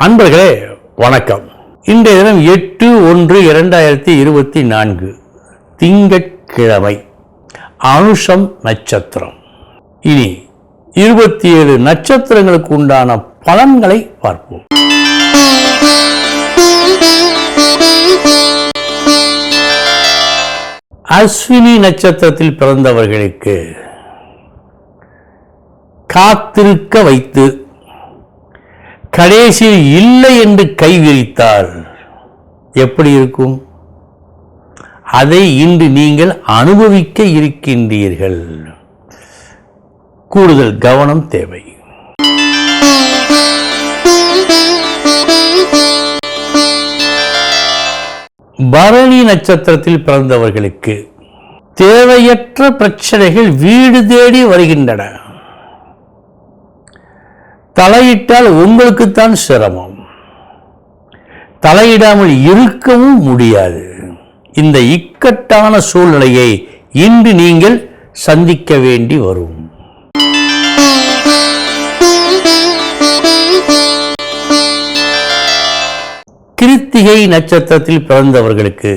அன்பர்களே வணக்கம். இன்றைய தினம் எட்டு ஒன்று இரண்டாயிரத்தி இருபத்தி நான்கு திங்கட்கிழமை அனுஷம் நட்சத்திரம். இனி இருபத்தி ஏழு நட்சத்திரங்களுக்கு உண்டான பலன்களை பார்ப்போம். அஸ்வினி நட்சத்திரத்தில் பிறந்தவர்களுக்கு காத்திருக்க வைத்து கடைசியில் இல்லை என்று கை விரித்தால் எப்படி இருக்கும்? அதை இன்று நீங்கள் அனுபவிக்க இருக்கின்றீர்கள். கூடுதல் கவனம் தேவை. பரணி நட்சத்திரத்தில் பிறந்தவர்களுக்கு தேவையற்ற பிரச்சனைகள் வீடு தேடி வருகின்றன. தலையிட்டால் உங்களுக்குத்தான் சிரமம். தலையிடாமல் இருக்கவும் முடியாது. இந்த இக்கட்டான சூழ்நிலையை இன்று நீங்கள் சந்திக்க வேண்டி வரும். கிருத்திகை நட்சத்திரத்தில் பிறந்தவர்களுக்கு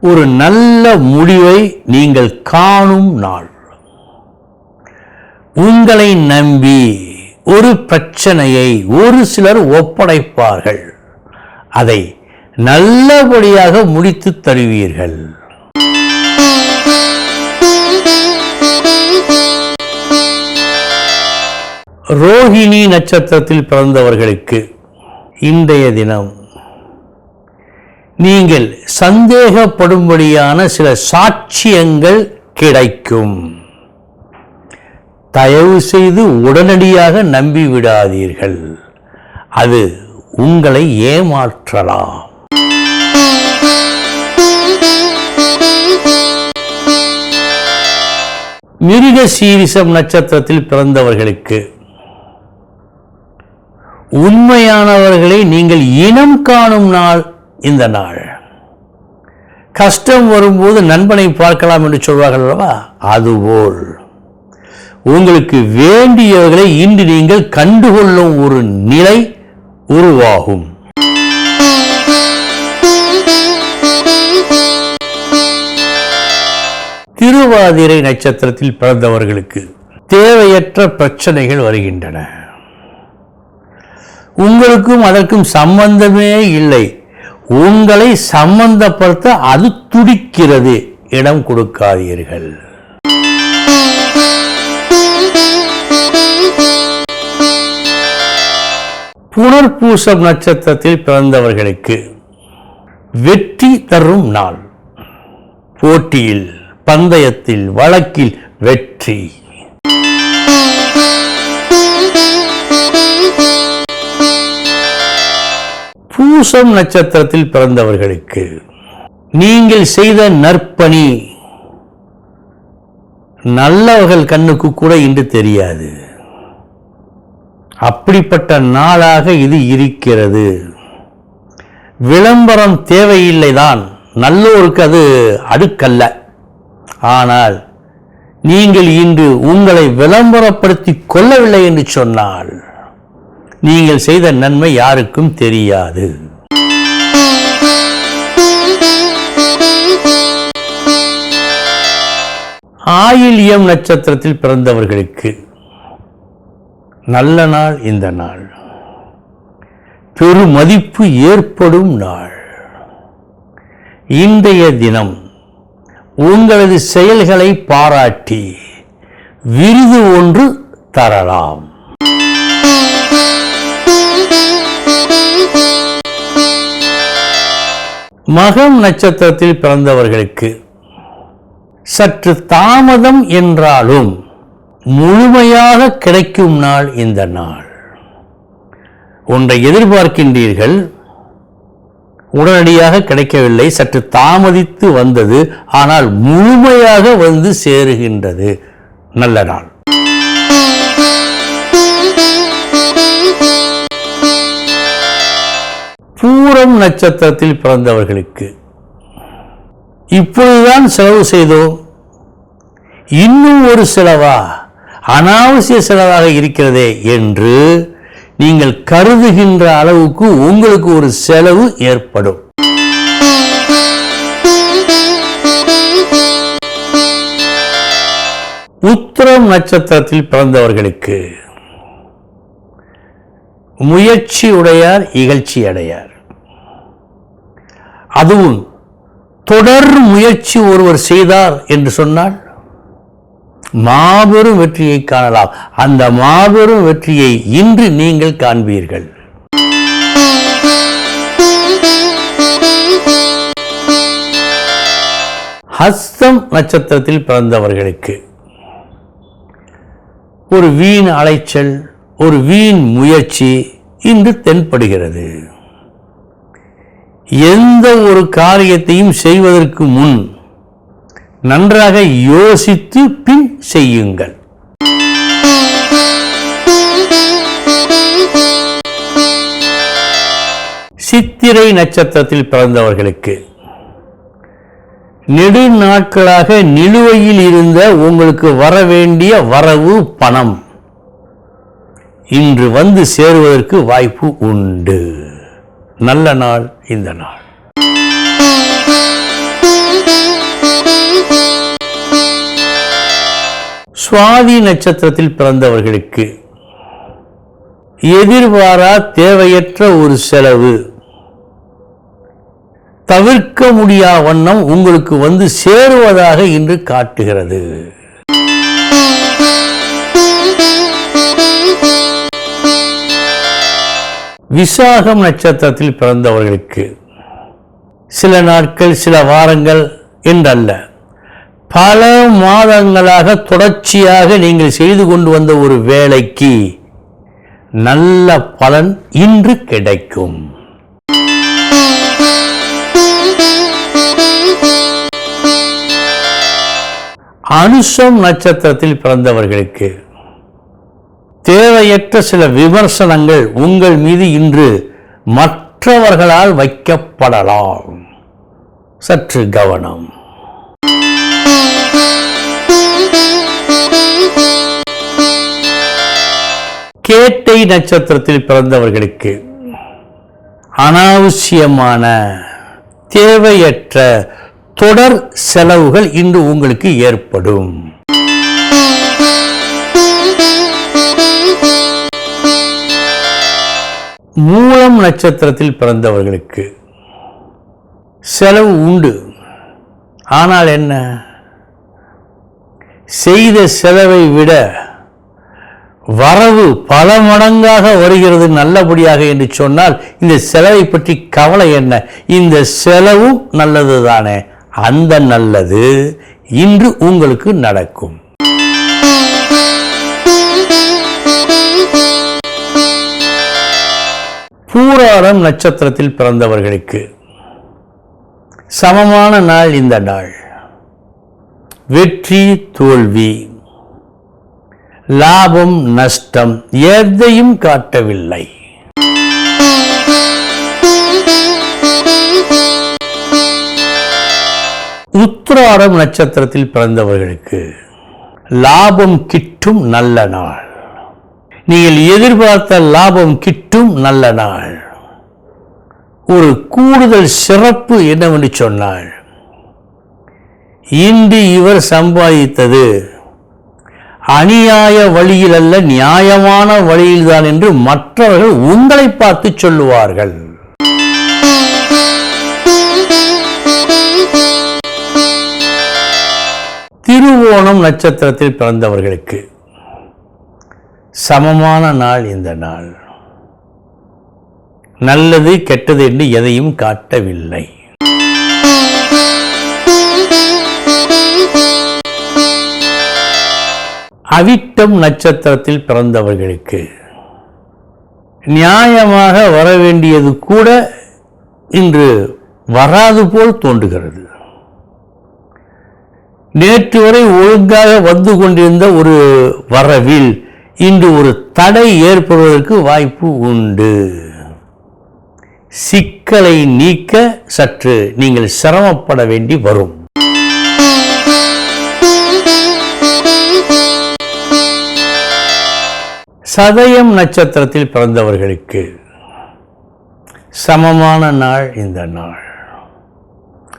ஒரு நல்ல முடிவை நீங்கள் காணும் நாள். உங்களை நம்பி ஒரு பிரச்சனையை ஒரு சிலர் ஒப்படைப்பார்கள். அதை நல்லபடியாக முடித்து தருவீர்கள். ரோஹிணி நட்சத்திரத்தில் பிறந்தவர்களுக்கு இன்றைய தினம் நீங்கள் சந்தேகப்படும்படியான சில சாட்சியங்கள் கிடைக்கும். தயவு செய்து உடனடியாக நம்பி விடாதீர்கள் அது உங்களை ஏமாற்றலாம். மிருக சீரிசம் நட்சத்திரத்தில் பிறந்தவர்களுக்கு உண்மையானவர்களை நீங்கள் இனம் காணும் நாள் இந்த நாள். கஷ்டம் வரும்போது நண்பனை பார்க்கலாம் என்று சொல்வார்கள் அல்லவா? அதுபோல். உங்களுக்கு வேண்டியவர்களை இன்று நீங்கள் கண்டுகொள்ளும் ஒரு நிலை உருவாகும். திருவாதிரை நட்சத்திரத்தில் பிறந்தவர்களுக்கு தேவையற்ற பிரச்சனைகள் வருகின்றன. உங்களுக்கும் அதற்கும் சம்பந்தமே இல்லை. உங்களை சம்பந்தப்படுத்த அது துடிக்கிறது இடம் கொடுக்காதீர்கள். புனர்பூசம் நட்சத்திரத்தில் பிறந்தவர்களுக்கு வெற்றி தரும் நாள். போட்டியில் பந்தயத்தில் வழக்கில் வெற்றி. பூசம் நட்சத்திரத்தில் பிறந்தவர்களுக்கு நீங்கள் செய்த நற்பணி. நல்லவர்கள் கண்ணுக்கு கூட இன்று தெரியாது. அப்படிப்பட்ட நாளாக இது இருக்கிறது. விளம்பரம் தேவையில்லைதான் நல்லோருக்கு அது அடுக்கல்ல. ஆனால் நீங்கள் இன்று உங்களை விளம்பரப்படுத்தி கொள்ளவில்லை என்று சொன்னால் நீங்கள் செய்த நன்மை யாருக்கும் தெரியாது. ஆயில்யம் நட்சத்திரத்தில் பிறந்தவர்களுக்கு நல்ல நாள் இந்த நாள். பெருமதிப்பு ஏற்படும் நாள். இன்றைய தினம் உங்களது செயல்களை பாராட்டி விருது ஒன்று தரலாம். மகம் நட்சத்திரத்தில் பிறந்தவர்களுக்கு சற்று தாமதம் என்றாலும் முழுமையாக கிடைக்கும் நாள் இந்த நாள். ஒன்றை எதிர்பார்க்கின்றீர்கள் உடனடியாக கிடைக்கவில்லை சற்று தாமதித்து வந்தது ஆனால் முழுமையாக வந்து சேருகின்றது. நல்ல நாள். பூரம் நட்சத்திரத்தில் பிறந்தவர்களுக்கு. இப்பொழுதுதான் செலவு செய்தோம். இன்னும் ஒரு செலவா? அனாவசிய செலவாக இருக்கிறதே என்று நீங்கள் கருதுகின்ற அளவுக்கு உங்களுக்கு ஒரு செலவு ஏற்படும். உத்திரம் நட்சத்திரத்தில் பிறந்தவர்களுக்கு முயற்சி உடையார் இகழ்ச்சி அடையார். அதுவும் தொடர் முயற்சி ஒருவர் செய்தார் என்று சொன்னால் மாபெரும் வெற்றியை காணலாம். அந்த மாபெரும் வெற்றியை இன்று நீங்கள் காண்பீர்கள். ஹஸ்தம் நட்சத்திரத்தில் பிறந்தவர்களுக்கு ஒரு வீண் அலைச்சல் ஒரு வீண் முயற்சி இன்று தென்படுகிறது. எந்த ஒரு காரியத்தையும் செய்வதற்கு முன் நன்றாக யோசித்து பின் செய்யுங்கள். சித்திரை நட்சத்திரத்தில் பிறந்தவர்களுக்கு நெடுநாட்களாக நிலுவையில் இருந்த உங்களுக்கு வர வேண்டிய வரவு பணம் இன்று வந்து சேருவதற்கு வாய்ப்பு உண்டு. நல்ல நாள் இந்த நாள். சுவாதி நட்சத்திரத்தில் பிறந்தவர்களுக்கு எதிர்பாரா தேவையற்ற ஒரு செலவு. தவிர்க்க முடியா வண்ணம் உங்களுக்கு வந்து சேருவதாக இன்று காட்டுகிறது. விசாகம் நட்சத்திரத்தில் பிறந்தவர்களுக்கு சில நாட்கள் சில வாரங்கள் என்றல்ல. பல மாதங்களாக தொடர்ச்சியாக நீங்கள் செய்து கொண்டு வந்த ஒரு வேலைக்கு நல்ல பலன் இன்று கிடைக்கும். அனுஷம் நட்சத்திரத்தில் பிறந்தவர்களுக்கு தேவையற்ற சில விமர்சனங்கள் உங்கள் மீது இன்று மற்றவர்களால் வைக்கப்படலாம். சற்று கவனம். கேட்டை நட்சத்திரத்தில் பிறந்தவர்களுக்கு அனாவசியமான தேவையற்ற தொடர் செலவுகள் இன்று உங்களுக்கு ஏற்படும். மூலம் நட்சத்திரத்தில் பிறந்தவர்களுக்கு செலவு உண்டு. ஆனால் என்ன? செய்த செலவை விட வரவு பல மடங்காக வருகிறது நல்லபடியாக என்று சொன்னால் இந்த செலவை பற்றி கவலை என்ன? இந்த செலவும் நல்லது தானே அந்த நல்லது இன்று உங்களுக்கு நடக்கும். பூராடம் நட்சத்திரத்தில் பிறந்தவர்களுக்கு சமமான நாள் இந்த நாள். வெற்றி தோல்வி. லாபம் நஷ்டம் எதையும் காட்டவில்லை. உத்திராடம் நட்சத்திரத்தில் பிறந்தவர்களுக்கு லாபம் கிட்டும் நல்ல நாள். நீங்கள் எதிர்பார்த்த லாபம் கிட்டும் நல்ல நாள். ஒரு கூடுதல் சிறப்பு என்னவென்று சொன்னாள் இன்று இவர் சம்பாதித்தது அநியாய வழியில் அல்ல நியாயமான வழியில்தான் என்று மற்றவர்கள் உங்களை பார்த்து சொல்லுவார்கள். திருவோணம் நட்சத்திரத்தில் பிறந்தவர்களுக்கு சமமான நாள் இந்த நாள். நல்லது கெட்டது என்று எதையும் காட்டவில்லை. அவிட்டம் நட்சத்திரத்தில் பிறந்தவர்களுக்கு. நியாயமாக வர வேண்டியது கூட இன்று வராது போல் தோன்றுகிறது. நேற்று வரை ஒழுங்காக வந்து கொண்டிருந்த ஒரு வரவில் இன்று ஒரு தடை ஏற்படுவதற்கு வாய்ப்பு உண்டு. சிக்கலை நீக்க சற்று நீங்கள் சிரமப்பட வேண்டி வரும். சதயம் நட்சத்திரத்தில் பிறந்தவர்களுக்கு சமமான நாள் இந்த நாள்.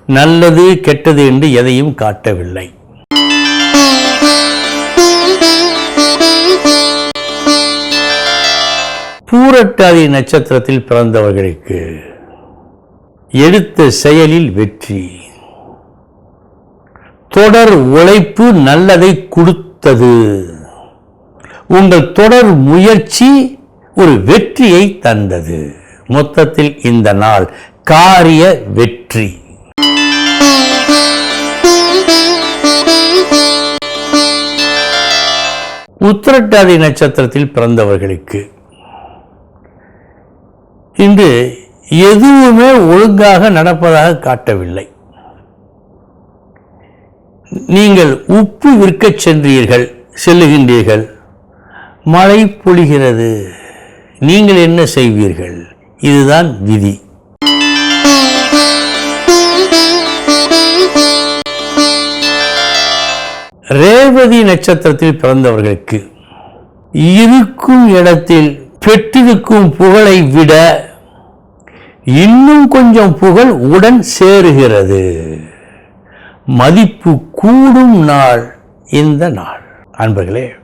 நல்லது கெட்டது என்று எதையும் காட்டவில்லை. பூரட்டாதி நட்சத்திரத்தில் பிறந்தவர்களுக்கு எடுத்த செயலில் வெற்றி. தொடர் உழைப்பு நல்லதை கொடுத்தது. உங்கள் தொடர் முயற்சி ஒரு வெற்றியை தந்தது. மொத்தத்தில் இந்த நாள் காரிய வெற்றி. உத்திரட்டாதி நட்சத்திரத்தில் பிறந்தவர்களுக்கு இன்று எதுவுமே ஒழுங்காக நடப்பதாக காட்டவில்லை. நீங்கள் உப்பு விற்கச் சென்றீர்கள் செல்லுகின்றீர்கள். மழை பொழிகிறது. நீங்கள் என்ன செய்வீர்கள்? இதுதான் விதி. ரேவதி நட்சத்திரத்தில் பிறந்தவர்களுக்கு இருக்கும் இடத்தில் பெற்றிருக்கும் புகழை விட இன்னும் கொஞ்சம் புகழ் உடன் சேருகிறது. மதிப்பு கூடும் நாள் இந்த நாள். அன்பர்களே